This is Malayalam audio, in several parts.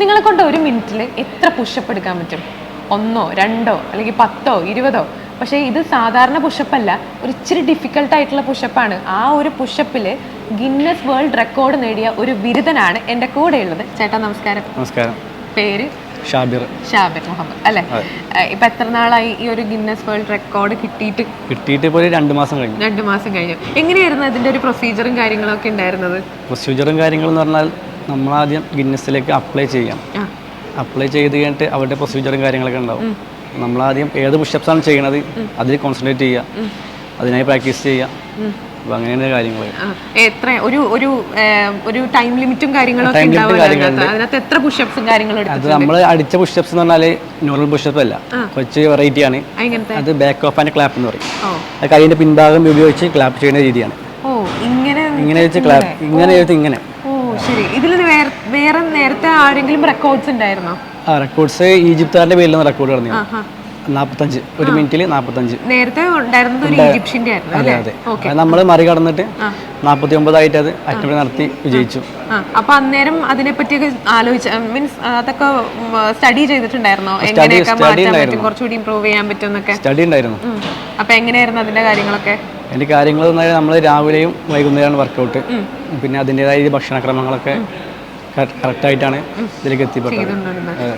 നിങ്ങളെ കൊണ്ട് ഒരു മിനിറ്റിൽ എത്ര പുഷപ്പ് എടുക്കാൻ പറ്റും? ഒന്നോ രണ്ടോ അല്ലെങ്കിൽ പത്തോ ഇരുപതോ? പക്ഷേ ഇത് സാധാരണ പുഷപ്പല്ല ഒരു ഇച്ചിരി ഡിഫിക്കൽട്ട് ആയിട്ടുള്ള പുഷപ്പാണ് ആ ഒരു പുഷപ്പിൽ ഗിന്നസ് വേൾഡ് റെക്കോർഡ് നേടിയ ഒരു ബിരുദനാണ് എന്റെ കൂടെയുള്ളത് ചേട്ടാ നമസ്കാരം. നമസ്കാരം. പേര്? ഷാബിർ. ഷാബിർ മുഹമ്മദ് അല്ലേ? ഇപ്പൊ എത്ര നാളായി ഈ ഒരു ഗിന്നസ് വേൾഡ് റെക്കോർഡ് കിട്ടിയിട്ട്? കിട്ടിയിട്ട് ഇപ്പോൾ രണ്ട് മാസം കഴിഞ്ഞു. രണ്ട് മാസം കഴിഞ്ഞു. എങ്ങനെയായിരുന്നു അതിന്റെ ഒരു പ്രൊസീജറും കാര്യങ്ങളൊക്കെ ഉണ്ടായിരുന്നത്? പ്രൊസീജിയറും കാര്യങ്ങളും എന്ന് പറഞ്ഞാൽ നമ്മളാദ്യം ഗിന്നസിലേക്ക് അപ്ലൈ ചെയ്യാം. അപ്ലൈ ചെയ്ത് കഴിഞ്ഞിട്ട് അവരുടെ പ്രൊസീജിയറും കാര്യങ്ങളൊക്കെ ഉണ്ടാവും. നമ്മളാദ്യം ഏത് പുഷപ്സാണ് ചെയ്യണത്? അതിൽ കോൺസെൻട്രേറ്റ് ചെയ്യുക. അതിനായി പ്രാക്ടീസ് ചെയ്യുക. അപ്പോൾ അങ്ങനെയാണ് കാര്യങ്ങൾ. ആ, എത്ര ഒരു ഒരു ഒരു ടൈം ലിമിറ്റും കാര്യങ്ങളൊക്കെ അതിനകത്ത്. എത്ര പുഷപ്സും കാര്യങ്ങളും അത് നമ്മൾ അടിച്ച പുഷപ്സ് എന്ന് പറഞ്ഞാൽ നോർമൽ പുഷപ്പ് അല്ല. കുറച്ച് വെറൈറ്റി ആണ്. അത് ബാക്ക് ഓഫ് ആൻഡ് ക്ലാപ്പ് എന്ന് പറയും. അത് കൈയിന്റെ പിൻഭാഗം ഉപയോഗിച്ച് ക്ലാപ്പ് ചെയ്യുന്ന രീതിയാണ്. ഇങ്ങനെ ഇങ്ങനെ വെച്ച് ക്ലാപ്പ് ഇങ്ങനെ വെച്ച് ഇങ്ങനെ. ശരി. ഇതിൽ വേറെ നേരത്തെ ആരെങ്കിലും റെക്കോർഡ്സ് ഉണ്ടായിരുന്നോ? ആ റെക്കോർഡ്സ് ഈജിപ്തുകാരുടെ പേരിലാണ് റെക്കോർഡ് കടന്നു നാപ്പത്തഞ്ച്. ഒരു മിനിറ്റിൽ നാപ്പത്തഞ്ച്. നേരത്തെ അതെ അതെ. നമ്മൾ മറികടന്നിട്ട് നാപ്പത്തി ഒമ്പതായിട്ട് അത് അറ്റംപ്റ്റ് നടത്തി വിജയിച്ചു. അപ്പൊ അന്നേരം അതിനെപ്പറ്റിയൊക്കെ ആലോചിച്ച മീൻസ് അതൊക്കെ സ്റ്റഡി ചെയ്തിട്ടുണ്ടായിരുന്നോ? എങ്ങനെയൊക്കെ മാറ്റാൻ പറ്റും? കുറച്ചുകൂടി ഇമ്പ്രൂവ് ചെയ്യാൻ പറ്റും എന്നൊക്കെ സ്റ്റഡി ഉണ്ടായിരുന്നു. അപ്പൊ എങ്ങനെയായിരുന്നു അതിന്റെ കാര്യങ്ങളൊക്കെ? എന്റെ കാര്യങ്ങൾ നമ്മൾ രാവിലെയും വൈകുന്നേരമാണ് വർക്കൗട്ട് പിന്നെ അതിന്റെതായ ഈ ഭക്ഷണക്രമങ്ങളൊക്കെ കറക്റ്റായിട്ടാണ് ഇതിലേക്ക് എത്തിപ്പെട്ടത്.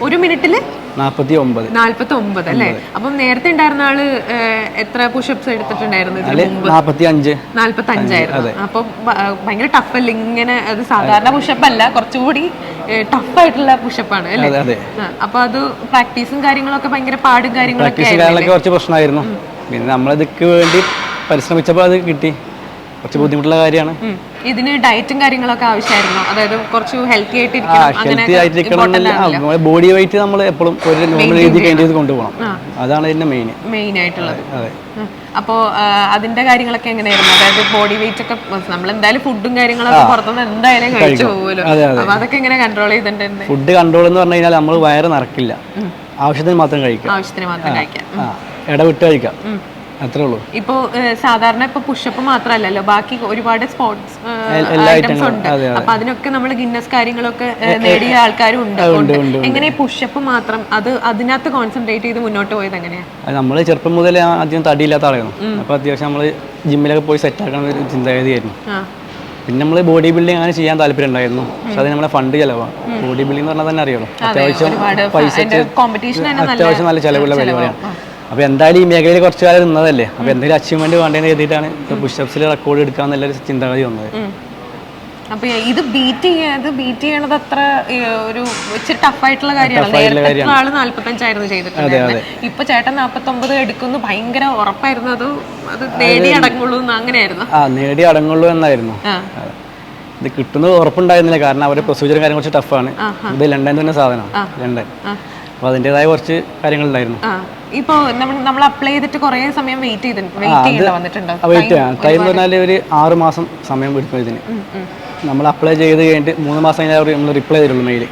ഒരു മിനിറ്റിൽ നാൽപ്പത്തി ഒമ്പത് നാൽപ്പത്തി ഒമ്പത്. അല്ലേ അപ്പം നേരത്തെ ഉണ്ടായിരുന്ന ആൾ എത്ര പുഷപ്സ് എടുത്തിട്ടുണ്ടായിരുന്നു നാൽപ്പത്തി അഞ്ച് നാൽപ്പത്തി അഞ്ചായിരുന്നു അപ്പൊ ഭയങ്കര ടഫ് അല്ല? ഇങ്ങനെ അത് സാധാരണ പുഷപ്പ് അല്ല കുറച്ചുകൂടി ടഫ് ആയിട്ടുള്ള പുഷപ്പാണ് അല്ലേ? അപ്പൊ അത് പ്രാക്ടീസും കാര്യങ്ങളൊക്കെ ഭയങ്കര പാടും കാര്യങ്ങളൊക്കെ കുറച്ച് പ്രശ്നമായിരുന്നു. പിന്നെ നമ്മളിതൊക്കെ വേണ്ടി പരിശ്രമിച്ചപ്പോൾ അത് കിട്ടി. കുറച്ച് ബുദ്ധിമുട്ടുള്ള കാര്യമാണ്. ഇതിന് ഡയറ്റും കാര്യങ്ങളൊക്കെ ആവശ്യമായിരുന്നു. അതായത് കുറച്ച് ഹെൽത്തി ആയിട്ട് ഹെൽത്തി ആയിട്ടിരിക്കണം ബോഡി വെയിറ്റ് നമ്മൾ എപ്പോഴും ഒരു നോർമൽ അതിന്റെ ഇത് കൊണ്ടുപോകണം. അതാണ് ഇതിന്റെ മെയിൻ മെയിൻ ആയിട്ടുള്ളത്. അതെ ഉം. അപ്പോ അതിന്റെ കാര്യങ്ങളൊക്കെ എങ്ങനെയായിരുന്നു? അതായത് ബോഡി വെയിറ്റ് ഒക്കെ നമ്മൾ എന്തായാലും ഫുഡും കാര്യങ്ങളൊക്കെ പുറത്തുനിന്ന് എന്തായാലും കഴിച്ചു പോകുമല്ലോ. അപ്പൊ അതൊക്കെ എങ്ങനെ കൺട്രോൾ ചെയ്തിട്ടുണ്ട് ഫുഡ് കൺട്രോൾ എന്ന് പറഞ്ഞു കഴിഞ്ഞാൽ നമ്മൾ വയറ് നിറക്കില്ല. ആവശ്യത്തിന് മാത്രം കഴിക്കാം ആവശ്യത്തിന് മാത്രം കഴിക്കാം ഇടവിട്ട് കഴിക്കാം അത്രേ ഉള്ളൂ. ഇപ്പോ സാധാരണ ഇപ്പൊ പുഷപ്പ് മാത്രമല്ലല്ലോ ബാക്കി ഒരുപാട് സ്പോർട്സ് ഐറ്റംസ് ഉണ്ട്. അപ്പൊ അതിനൊക്കെ നമ്മൾ ഗിന്നസ് കാര്യങ്ങളൊക്കെ നേടിയ ആൾക്കാരും ഉണ്ട്. എങ്ങനെ പുഷപ്പ് മാത്രം അത് അതിനകത്ത് കോൺസെൻട്രേറ്റ് ചെയ്ത് മുന്നോട്ട് പോയത് എങ്ങനെയാ? നമ്മൾ ചെറുപ്പം മുതലേ ആദ്യം തടിയില്ലാത്ത ആളായിരുന്നു. അപ്പൊ അത്യാവശ്യം നമ്മൾ ജിമ്മിലൊക്കെ പോയി സെറ്റ് ആക്കണം ഒരു ചിന്താഗതിയായിരുന്നു. പിന്നെ നമ്മൾ ബോഡി ബിൽഡിംഗ് അങ്ങനെ ചെയ്യാൻ താല്പര്യം ഉണ്ടായിരുന്നു. പക്ഷെ അത് നമ്മളെ ഫണ്ട് ചിലവാണ് ബോഡി ബിൽഡിംഗ് എന്ന് പറഞ്ഞാൽ തന്നെ അറിയാലോ അത്യാവശ്യം പൈസ അത്യാവശ്യം നല്ല ചിലവുള്ള പരിപാടിയാണ്. അപ്പോൾ എന്തായാലും ഈ മേഖലയിൽ കുറച്ച് കാലം നിന്നതല്ലേ? അപ്പോൾ എന്തെങ്കിലും അച്ചീവ്മെന്റ് വേണ്ടതെന്ന് കരുതിയിട്ടാണ് പുഷപ്സിൽ റെക്കോർഡ് എടുക്കാന്നുള്ളൊരു ചിന്താഗതി വന്നത്. ഉം. അപ്പൊ ഇത് ബീറ്റ് ചെയ്യാത് ബീറ്റ് ചെയ്യണത് അത്ര ഒരു ഇച്ചിരി ടഫ് ആയിട്ടുള്ള കാര്യമാണ്. നേരത്തെ ആൾ നാല്പത്തഞ്ചായിരുന്നു ചെയ്തിട്ടുണ്ടായിരുന്നത് ഇപ്പൊ ചേട്ടൻ നാപ്പത്തൊമ്പത് എടുക്കുന്നു. ഭയങ്കര ഉറപ്പായിരുന്നു. അത് അത് നേടി അടങ്ങുള്ളൂ അങ്ങനെയായിരുന്നു. ആ നേടി അടങ്ങുള്ളൂ എന്നായിരുന്നു. ഇത് കിട്ടുന്നത് ഉറപ്പുണ്ടായിരുന്നില്ല. കാരണം അവരുടെ പ്രൊസീജിയർ കാര്യം കുറച്ച് ടഫാണ് ഇത് ലണ്ടനിൽ തന്നെ സാധനമാണ്. ലണ്ടൻ. അപ്പോൾ അതിന്റെതായ കുറച്ച് കാര്യങ്ങളുണ്ടായിരുന്നു. ഇപ്പോൾ ഇപ്പൊ നമ്മൾ അപ്ലൈ ചെയ്തിട്ട് കുറേ സമയം വെയിറ്റ് ചെയ്തിട്ടുണ്ട് വെയിറ്റ് ചെയ്യാം. ടൈം പറഞ്ഞാൽ ഒരു ആറ് മാസം സമയം എടുക്കും ഇതിന്. നമ്മൾ അപ്ലൈ ചെയ്ത് കഴിഞ്ഞിട്ട് മൂന്ന് മാസം കഴിഞ്ഞാൽ നമ്മൾ റിപ്ലൈ ചെയ്തിട്ടുള്ളൂ മെയിൽ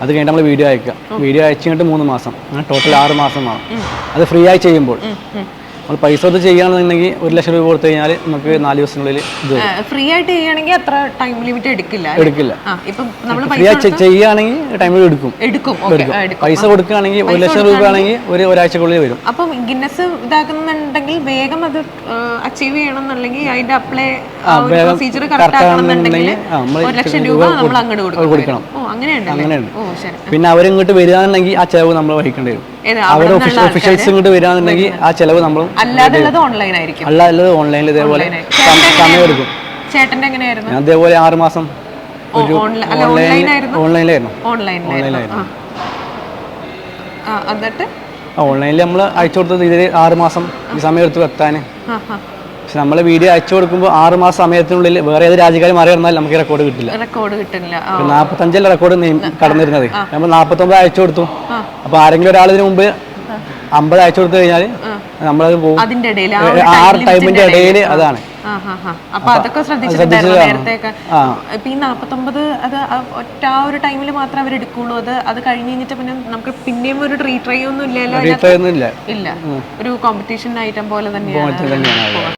അത് കഴിഞ്ഞിട്ട് നമ്മൾ വീഡിയോ അയക്കുക. വീഡിയോ അയച്ചു കഴിഞ്ഞിട്ട് മൂന്ന് മാസം. ടോട്ടൽ ആറ് മാസം വേണം. അത് ഫ്രീ ആയി ചെയ്യുമ്പോൾ. നമ്മൾ പൈസ കൊടുത്ത് ചെയ്യുകയാണെന്നുണ്ടെങ്കിൽ ഒരു ലക്ഷം രൂപ കൊടുത്തു കഴിഞ്ഞാൽ നമുക്ക് നാല് ദിവസങ്ങളിൽ ഇത് ഫ്രീ ആയിട്ട് ചെയ്യുകയാണെങ്കിൽ അത്ര ടൈം ലിമിറ്റ് എടുക്കില്ല എടുക്കില്ല. ഫ്രീ ആയിട്ട് ചെയ്യുകയാണെങ്കിൽ ടൈമിൽ എടുക്കും. എടുക്കും. പൈസ കൊടുക്കുകയാണെങ്കിൽ ഒരു ലക്ഷം രൂപ ആണെങ്കിൽ ഒരു ഒരാഴ്ചക്കുള്ളിൽ വരും. അപ്പം ഗിന്നസ് ഇതാക്കുന്നുണ്ടെങ്കിൽ വേഗം അത് അച്ചീവ് ചെയ്യണം എന്നുണ്ടെങ്കിൽ അതിന്റെ അപ്ലൈ പ്രൊസീജിയർ കറക്റ്റ് ആണെന്നുണ്ടെങ്കിൽ ഒരു ലക്ഷം രൂപ നമ്മൾ അങ്ങോട്ട് കൊടുക്കണം. അങ്ങനെയുണ്ട്. അങ്ങനെയുണ്ട്. പിന്നെ അവരിങ്ങോട്ട് വരികയാണെന്നുണ്ടെങ്കിൽ ആ ചെലവ് നമ്മൾ വഹിക്കേണ്ടി വരും. അവിടെ ഒഫീഷ്യൽസ് ഇങ്ങോട്ട് വരാന്നുണ്ടെങ്കിൽ ആ ചെലവ് നമ്മൾ അല്ലാതുള്ളത് ഓൺലൈൻ ആയിരിക്കും. ഓൺലൈനിൽ ഇതേപോലെ സമയം എടുക്കും. ചേട്ടന്റെ എങ്ങനെയായിരുന്നു? ഞാൻ അതേപോലെ ആറ് മാസം ഒരു ഓൺലൈനിലായിരുന്നു ഓൺലൈനിലായിരുന്നു എന്നിട്ട്? ഓൺലൈനിൽ നമ്മൾ അയച്ചു കൊടുത്തത് ഇതിൽ ആറ് മാസം ഈ സമയം എടുത്ത് എത്താൻ പക്ഷെ നമ്മൾ വീഡിയോ അയച്ചു കൊടുക്കുമ്പോൾ ആറ് മാസം സമയത്തിനുള്ളിൽ വേറെ ഏത് രാജ്യക്കാരും മാറി വന്നാൽ നമുക്ക് റെക്കോർഡ് കിട്ടില്ല. റെക്കോർഡ് കിട്ടില്ല നാൽപ്പത്തഞ്ചല്ല റെക്കോർഡ് കടന്നിരുന്നത്. നമ്മൾ നാൽപ്പത്തൊമ്പത് അയച്ചു കൊടുത്തു. അപ്പൊ ആരെങ്കിലും ഒരാൾ ഇതിന് മുമ്പ് അമ്പത് അയച്ചു കൊടുത്തു കഴിഞ്ഞാൽ നമ്മളത് പോകും ആറ് ടൈമിന്റെ ഇടയിൽ അതാണ്. അപ്പൊ അതൊക്കെ ശ്രദ്ധിച്ചിട്ടുണ്ടായിരുന്നു ഈ നാപ്പത്തൊമ്പത് അത് ഒറ്റ ആ ഒരു ടൈമിൽ മാത്രമേ അവർ എടുക്കുള്ളൂ. അത് അത് കഴിഞ്ഞ് കഴിഞ്ഞിട്ട് പിന്നെ നമുക്ക് പിന്നെയും ഒരു റീട്രൈ ഒന്നും ഇല്ലല്ലോ ഇല്ല. ഒരു കോമ്പറ്റീഷൻ ഐറ്റം പോലെ തന്നെയാണ്.